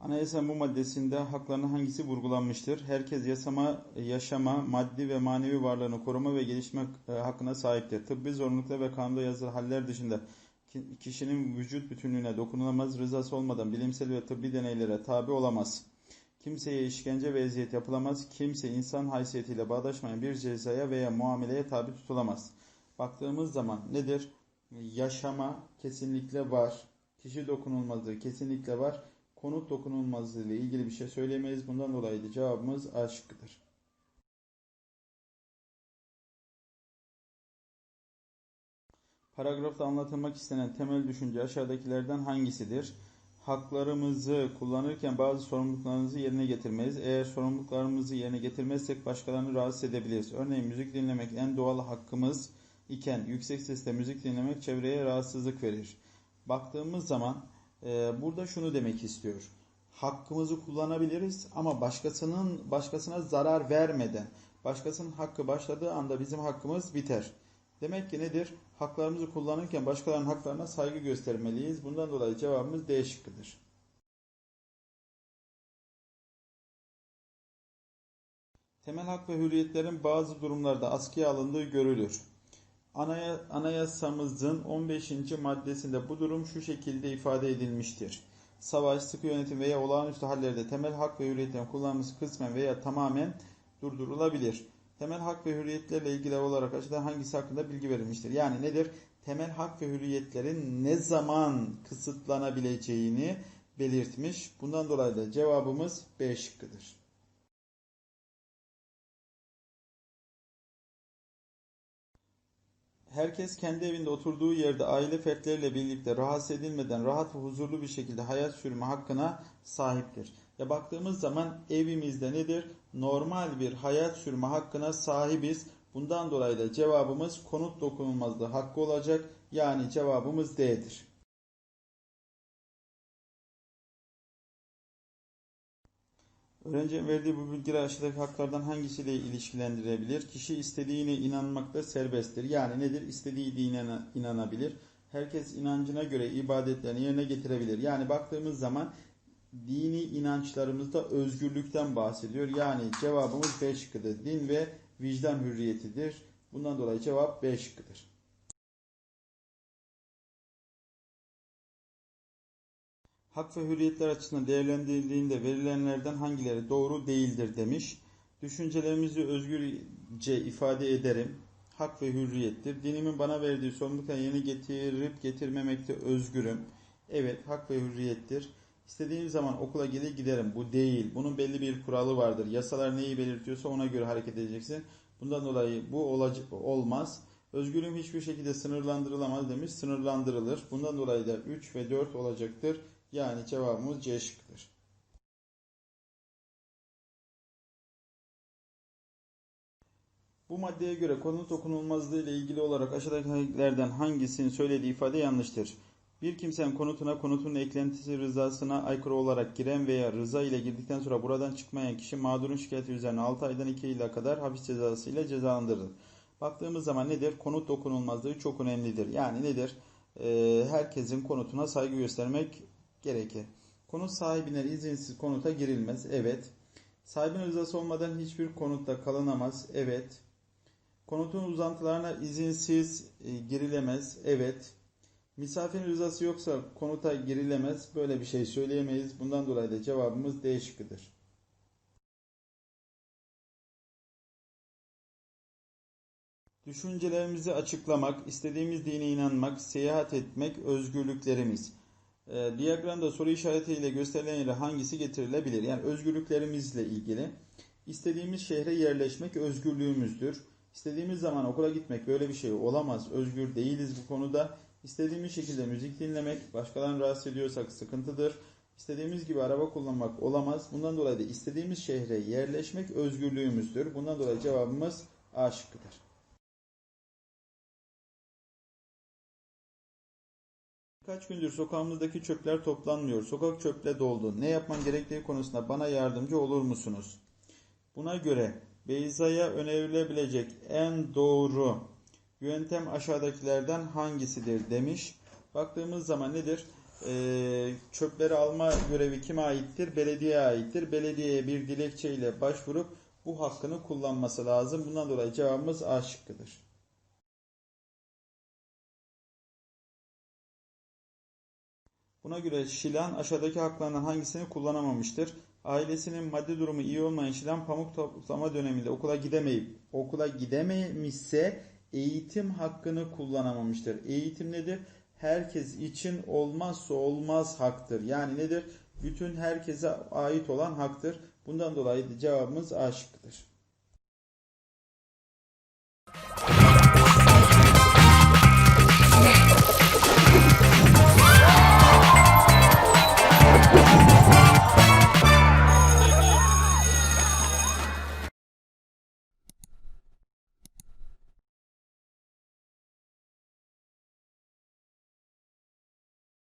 Anayasanın bu maddesinde haklarının hangisi vurgulanmıştır? Herkes yasama, yaşama, maddi ve manevi varlığını koruma ve gelişme e, hakkına sahiptir. Tıbbi zorunlulukla ve kanunda yazılı haller dışında ki- kişinin vücut bütünlüğüne dokunulamaz, rızası olmadan bilimsel ve tıbbi deneylere tabi olamaz. Kimseye işkence ve eziyet yapılamaz. Kimse insan haysiyetiyle bağdaşmayan bir cezaya veya muameleye tabi tutulamaz. Baktığımız zaman nedir? Yaşama kesinlikle var. Kişi dokunulmazlığı kesinlikle var. Konut dokunulmazlığı ile ilgili bir şey söylemeyiz. Bundan dolayı da cevabımız A şıkkıdır. Paragrafta anlatılmak istenen temel düşünce aşağıdakilerden hangisidir? Haklarımızı kullanırken bazı sorumluluklarımızı yerine getirmeyiz. Eğer sorumluluklarımızı yerine getirmezsek başkalarını rahatsız edebiliriz. Örneğin müzik dinlemek en doğal hakkımız iken yüksek sesle müzik dinlemek çevreye rahatsızlık verir. Baktığımız zaman burada şunu demek istiyor. Hakkımızı kullanabiliriz ama başkasının başkasına zarar vermeden, başkasının hakkı başladığı anda bizim hakkımız biter. Demek ki nedir? Haklarımızı kullanırken başkalarının haklarına saygı göstermeliyiz. Bundan dolayı cevabımız D şıkkıdır. Temel hak ve hürriyetlerin bazı durumlarda askıya alındığı görülür. Anaya, anayasamızın 15. maddesinde bu durum şu şekilde ifade edilmiştir. Savaş, sıkı yönetim veya olağanüstü hallerde temel hak ve hürriyetlerin kullanılması kısmen veya tamamen durdurulabilir. Temel hak ve hürriyetlerle ilgili olarak aşağıda hangisi hakkında bilgi verilmiştir? Yani nedir? Temel hak ve hürriyetlerin ne zaman kısıtlanabileceğini belirtmiş. Bundan dolayı da cevabımız B şıkkıdır. Herkes kendi evinde oturduğu yerde aile fertleriyle birlikte rahatsız edilmeden rahat ve huzurlu bir şekilde hayat sürme hakkına sahiptir. Ya baktığımız zaman evimizde nedir? Normal bir hayat sürme hakkına sahibiz. Bundan dolayı da cevabımız konut dokunulmazlığı hakkı olacak. Yani cevabımız D'dir. Öğrencinin verdiği bu bilgiler aşağıdaki haklardan hangisiyle ilişkilendirilebilir? Kişi istediğine inanmakta serbesttir. Yani nedir? İstediği dine inanabilir. Herkes inancına göre ibadetlerini yerine getirebilir. Yani baktığımız zaman dini inançlarımızda özgürlükten bahsediyor. Yani cevabımız B şıkkıdır. Din ve vicdan hürriyetidir. Bundan dolayı cevap B şıkkıdır. Hak ve hürriyetler açısından değerlendirildiğinde verilenlerden hangileri doğru değildir demiş. Düşüncelerimizi özgürce ifade ederim. Hak ve hürriyettir. Dinimin bana verdiği sorumlulukları yerine getirip getirmemekte özgürüm. Evet, hak ve hürriyettir. İstediğim zaman okula gelir giderim. Bu değil. Bunun belli bir kuralı vardır. Yasalar neyi belirtiyorsa ona göre hareket edeceksin. Bundan dolayı bu olmaz. Özgürlüğüm hiçbir şekilde sınırlandırılamaz demiş. Sınırlandırılır. Bundan dolayı da 3 ve 4 olacaktır. Yani cevabımız C şıkkıdır. Bu maddeye göre konut dokunulmazlığı ile ilgili olarak aşağıdakilerden hangisinin söylediği ifade yanlıştır? Bir kimsenin konutuna konutun eklentisi rızasına aykırı olarak giren veya rıza ile girdikten sonra buradan çıkmayan kişi mağdurun şikayeti üzerine 6 aydan 2 yıla kadar hapis cezası ile cezalandırılır. Baktığımız zaman nedir? Konut dokunulmazlığı çok önemlidir. Yani nedir? Ee, herkesin konutuna saygı göstermek gerekir. Konut sahibine izinsiz konuta girilmez. Evet. Sahibinin rızası olmadan hiçbir konutta kalınamaz. Evet. Konutun uzantılarına izinsiz e, girilemez. Evet. Misafirin rızası yoksa konuta girilemez. Böyle bir şey söyleyemeyiz. Bundan dolayı da cevabımız D şıkkıdır. Düşüncelerimizi açıklamak, istediğimiz dine inanmak, seyahat etmek özgürlüklerimiz. E, diyagramda soru işaretiyle gösterilen yere hangisi getirilebilir? Yani özgürlüklerimizle ilgili. İstediğimiz şehre yerleşmek özgürlüğümüzdür. İstediğimiz zaman okula gitmek böyle bir şey olamaz. Özgür değiliz bu konuda. İstediğimiz şekilde müzik dinlemek, başkalarını rahatsız ediyorsak sıkıntıdır. İstediğimiz gibi araba kullanmak olamaz. Bundan dolayı da istediğimiz şehre yerleşmek özgürlüğümüzdür. Bundan dolayı cevabımız A şıkkıdır. Kaç gündür sokağımızdaki çöpler toplanmıyor. Sokak çöple doldu. Ne yapman gerektiği konusunda bana yardımcı olur musunuz? Buna göre Beyza'ya önerilebilecek en doğru yöntem aşağıdakilerden hangisidir demiş. Baktığımız zaman nedir? Ee, çöpleri alma görevi kime aittir? Belediyeye aittir. Belediyeye bir dilekçeyle başvurup bu hakkını kullanması lazım. Bundan dolayı cevabımız A şıkkıdır. Buna göre Şilan aşağıdaki haklarından hangisini kullanamamıştır? Ailesinin maddi durumu iyi olmayan Şilan pamuk toplama döneminde okula gidemeyip okula gidememişse eğitim hakkını kullanamamıştır. Eğitim nedir? Herkes için olmazsa olmaz haktır. Yani nedir? Bütün herkese ait olan haktır. Bundan dolayı cevabımız A şıkkıdır.